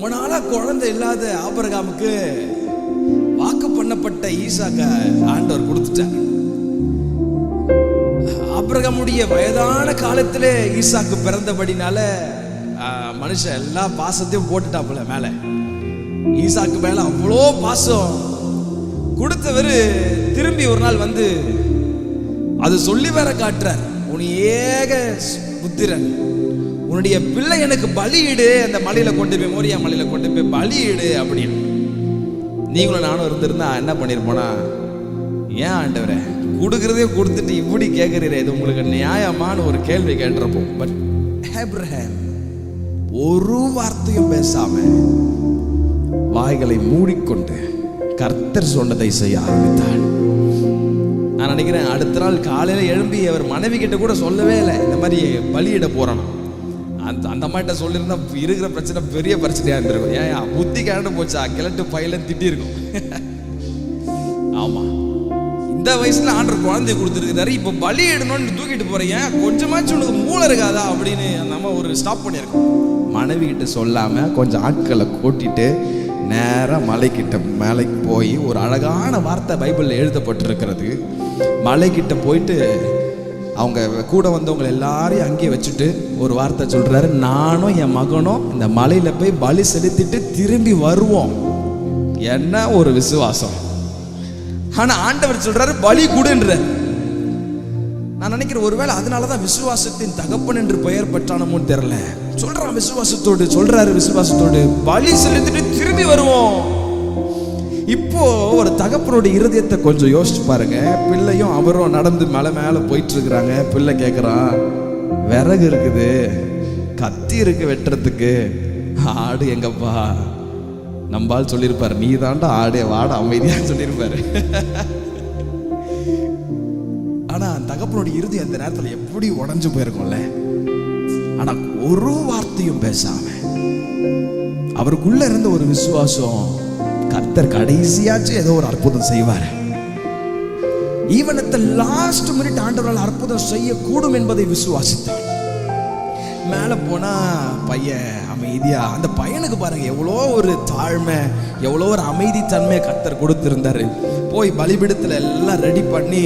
ரொம்ப நாளா குழந்தை இல்லாத ஆபரகாமுக்கு வாக்கு பண்ணப்பட்ட ஈசாக்க ஆண்டவர் கொடுத்துட்டார். ஆபரகாமுடைய வயதான காலத்திலே ஈசாக்கு பிறந்தபடினால மனுஷன் எல்லா பாசத்தையும் போட்டுட்டாப்புல மேல. ஈசாக்கு மேல அவ்வளோ பாசம். கொடுத்தவர் திரும்பி ஒரு நாள் வந்து அது சொல்லி வேற காட்டுறார். உன் ஏக புத்திரன். உன்னுடைய பிள்ளை எனக்கு பலியிடு அந்த மலையில கொண்டு போய் மோரியா மலையில கொண்டு போய் பலியிடு அப்படின்னு. நீங்களும் நானும் இருந்திருந்தா என்ன பண்ணிருப்போனா ஏன் ஆண்டவரே கொடுக்கறதே கொடுத்துட்டு இப்படி கேட்குறீரே இது உங்களுக்கு நியாயமான ஒரு கேள்வி கேட்டிருப்போம். பட் ஆப்ரஹாம் ஒரு வார்த்தையும் பேசாம வாய்களை மூடிக்கொண்டு கர்த்தர் சொன்னதை செய்ய ஆரம்பித்தார் நான் நினைக்கிறேன் அடுத்த நாள் காலையில எழும்பி அவர் மனைவி கிட்ட கூட சொல்லவே இல்லை இந்த மாதிரி பலியிட போறானா அந்த அந்த அம்மாட்ட சொல்லியிருந்தா இருக்கிற பிரச்சனை பெரிய பிரச்சனையா இருந்திருக்கும். ஏன் புத்தி கிளண்டு போச்சா? கிளட்டு பயில திட்டிருக்கும். ஆமா. இந்த வயசுல ஆண்டர் குழந்தை கொடுத்துருக்காரு இப்போ பலி இடணும்னு தூக்கிட்டு போறீங்க. கொஞ்சமாச்சும் உனக்கு மூளை இருக்காதா அப்படின்னு அந்த அம்மா ஒரு ஸ்டாப் பண்ணியிருக்கோம். மனைவி கிட்ட சொல்லாம கொஞ்சம் ஆட்களை கூட்டிட்டு நேரா மலைக்கிட்ட மலைக்கு போய் ஒரு அழகான வார்த்தை பைபிளில் எழுதப்பட்டிருக்கிறது. மலைக்கிட்ட போயிட்டு அவங்க கூட வந்தவங்க எல்லாரையும் அங்கேயே வச்சுட்டு ஒரு வார்த்தை சொல்றாரு. நானும் என் மகனும் இந்த மலையில போய் பலி செலுத்திட்டு திரும்பி வருவோம். என்ன ஒரு விசுவாசம். ஆனா ஆண்டவர் சொல்றாரு பலி கொடுன்ற நான் நினைக்கிறேன் ஒருவேளை அதனாலதான் விசுவாசத்தின் தகப்பன் என்று பெயர் பெற்றானமோன்னு தெரியல. சொல்றான் விசுவாசத்தோடு சொல்றாரு விசுவாசத்தோடு பலி செலுத்திட்டு திரும்பி வருவோம். இப்போ ஒரு தகப்பனுடைய இருதயத்தை கொஞ்சம் யோசிச்சு பாருங்க. பிள்ளையும் அவரும் நடந்து மலை மேலே போயிட்டு இருக்கிறாங்க பிள்ளை கேட்குறான் விறகு இருக்குது கத்தி இருக்கு வெட்டுறதுக்கு. ஆடு எங்கப்பா நம்பால் சொல்லியிருப்பார். நீ தாண்டா ஆடே வாட அமைதியாக சொல்லியிருப்பாரு. ஆனால் தகப்பனுடைய இறுதி அந்த நேரத்தில் எப்படி உடஞ்சு போயிருக்கும்ல. ஆனால் ஒரு வார்த்தையும் பேசாம அவருக்குள்ள இருந்த ஒரு விசுவாசம் கர்த்தர் கடைசியாச்சும் ஏதோ ஒரு அற்புதம் செய்வார். ஈவன் லாஸ்ட் மினிட் ஆண்டவரால் அற்புதம் செய்யக்கூடும் என்பதை விசுவாசித்தார் மேலே போனா பையன் அமைதியா அந்த பையனுக்கு பாருங்க எவ்வளோ ஒரு தாழ்மை எவ்வளோ ஒரு அமைதித்தன்மையை கர்த்தர் கொடுத்துருந்தாரு. போய் பலிபிடத்தில் எல்லாம் ரெடி பண்ணி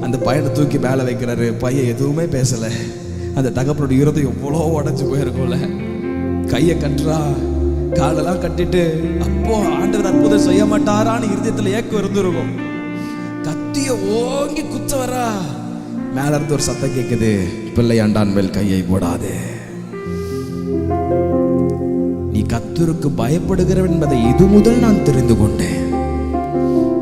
அந்த பையனை தூக்கி மேலே வைக்கிறாரு. பையன் எதுவுமே பேசலை. அந்த தகப்பனுடைய இருதம் எவ்வளோ உடஞ்சு போயிருக்கும்ல. கையை கட்டுறா. காலெல்லாம் கட்டிட்டு அப்போ ஆண்டவர் அற்புதம் செய்ய மாட்டாரான்னு இருதயத்தில் ஏக்கம் இருந்திருக்கும். கத்திய ஓங்கி குத்த வரா மேல இருந்து ஒரு சத்தம் கேட்குது பிள்ளையாண்டான் மேல் கையை போடாதே. நீ கத்தருக்கு பயப்படுகிறவன் என்பதை இது முதல் நான் தெரிந்து கொண்டேன்.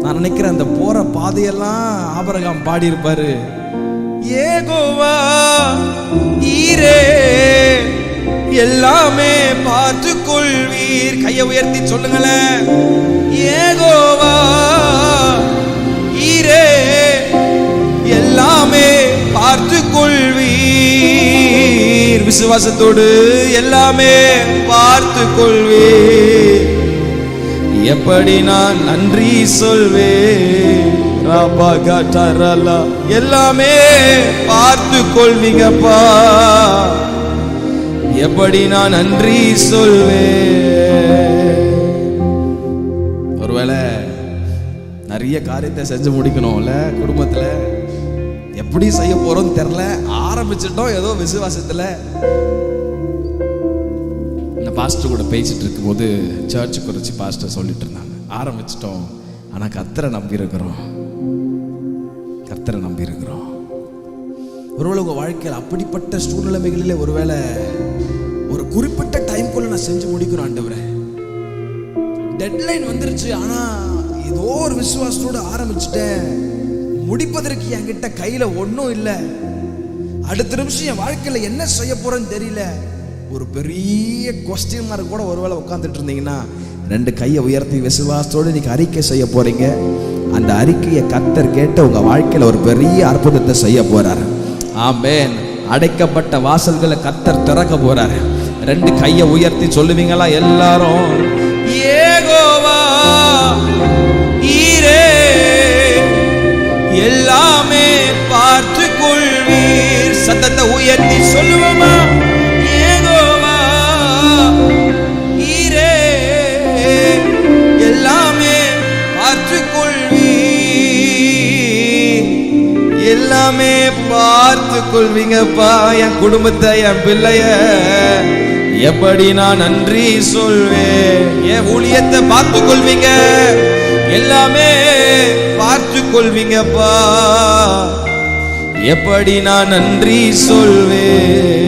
நான் நினைக்கிறேன் அந்த போற பாதையெல்லாம் ஆபரகம் பாடியிருப்பாரு. ஏகோவா ஈரே. எல்லாமே பார்த்து கொள்வீர் கையை உயர்த்தி சொல்லுங்களேன். ஏகோவா ஈரே எல்லாமே பார்த்து கொள்வீர் விசுவாசத்தோடு எல்லாமே பார்த்து கொள்வீர் எப்படி நான் நன்றி சொல்வேன்? ராபா எல்லாமே பார்த்து கொள்வீங்கப்பா எப்படி நான் நன்றி சொல்வேன்? ஒருவேளை நிறைய காரியத்தை செஞ்சு முடிக்கணும்ல குடும்பத்துல. எப்படி செய்ய போறோம்னு தெரில ஆரம்பிச்சிட்டோம் ஏதோ விசுவாசத்துல. இந்த பாஸ்டர் கூட பேசிட்டு இருக்கும்போது சர்ச் குறித்து பாஸ்டர் சொல்லிட்டு இருந்தாங்க. ஆரம்பிச்சிட்டோம். ஆனா கத்தரை நம்பி இருக்கிறோம் கத்தரை நம்பி இருக்கிறோம் ஒருவேளை உங்கள் வாழ்க்கையில் அப்படிப்பட்ட சூழ்நிலைமைகளிலே ஒருவேளை ஒரு குறிப்பிட்ட டைம்குள்ளே நான் செஞ்சு முடிக்கணும் ஆண்டவரே. டெட்லைன் வந்துருச்சு ஆனால் ஏதோ ஒரு விசுவாசத்தோடு ஆரம்பிச்சிட்டேன். முடிப்பதற்கு என்கிட்ட கையில் ஒன்றும் இல்லை. அடுத்த நிமிஷம் என் வாழ்க்கையில் என்ன செய்ய போகிறேன்னு தெரியல. ஒரு பெரிய கொஸ்டின் மார்க் கூட ஒருவேளை உட்காந்துட்டு இருந்தீங்கன்னா ரெண்டு கையை உயர்த்தி விசுவாசத்தோடு இன்னைக்கு அறிக்கை செய்ய போகிறீங்க அந்த அறிக்கையை கத்தர் கேட்டு உங்கள் வாழ்க்கையில் ஒரு பெரிய அற்புதத்தை செய்ய போகிறாரு ஆமேன். அடைக்கப்பட்ட வாசல்களை கத்தர் திறக்க போறாரு. ரெண்டு கையை உயர்த்தி சொல்லுவீங்களா எல்லாரும்? ஏகோவா ஈரே எல்லாமே பார்த்து கொள்வீர் சத்தத்தை உயர்த்தி எல்லாமே பார்த்து கொள்வீங்கப்பா. என் குடும்பத்தை என் பிள்ளைய. எப்படி நான் நன்றி சொல்வேன்? என் ஊழியத்தை பார்த்து கொள்வீங்க. எல்லாமே பார்த்து கொள்வீங்கப்பா. எப்படி நான் நன்றி சொல்வேன்?